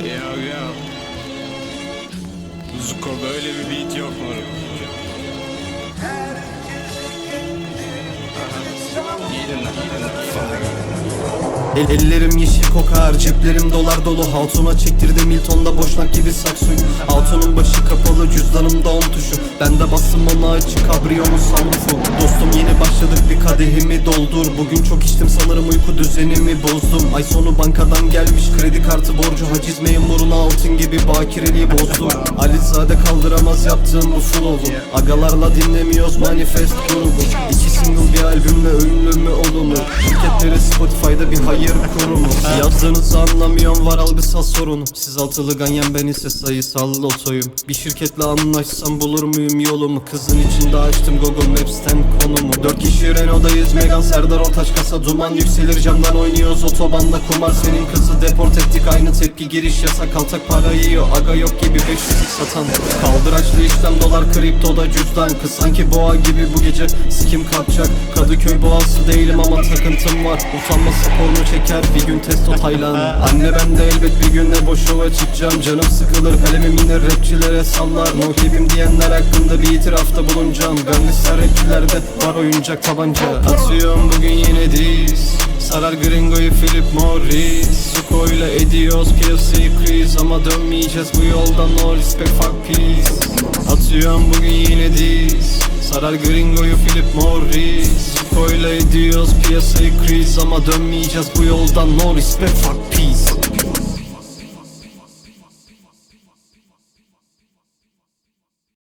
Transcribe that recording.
Yo yo. Zuko böyle bir beat yok mu? El- Ellerim yeşil kokar, ceplerim dolar dolu. Hatuna çektirdim Milton'da boşnak gibi kapalı, cüzdanımda on tuşu. Ben de bastım ona açık kabriyonun sunroofu Dostum yeni başladık bir kadehimi doldur. Bugün çok içtim sanırım uyku düzenimi bozdum. Ay sonu bankadan gelmiş kredi kartı borcu Haciz memuruna altın gibi bakireliği bozdum. Alizade kaldıramaz yaptığım bu flow'u Agalarla dinlemiyoruz manifest grubu İki single bir albümle ünlü mü olumlu Şirketleri Spotify'da bir hayır kurumu Yazdığınızı anlamıyorum. Var algısal sorunu Siz altılı ganyan ben ise sayısal lotoyum. Bir şirketle anlaşsam bulur muyum yolumu? Kızın içinde açtım Google Maps'ten konumu. Dört kişi Renault'dayız. Megan Serdar Ortaç kasa duman Yükselir. Camdan oynuyoruz otobanda kumar. Senin kızı deport ettik. Aynı tepki giriş yasak. Kaltak para yiyor. Aga yok gibi 500 satan. Kaldıraçlı işlem dolar kriptoda cüzdan. Kız sanki boğa gibi bu gece sikim kalkacak Kadıköy boğası değilim ama takıntım var. Utanma sporunu çeker. Bir gün testo Taylan Anne ben de elbet bir gün ne boşluğa çıkacağım. Canım sıkılır kalemim yine rapçilere sallar. No keyfim diyenler hakkında bir itirafta bulunacağım. Gangster rapçilerde var oyuncak tabanca. Atıyorum bugün yine diz. Sarar gringoyu Philip Morris. Suko'yla ediyoruz PLC kriz Ama dönmeyeceğiz bu yoldan no respect fuck peace. Atıyorum bugün yine diz. Sarar gringoyu Philip Morris Ediyoruz PLC kriz Ama dönmeyeceğiz bu yoldan. No respect fuck peace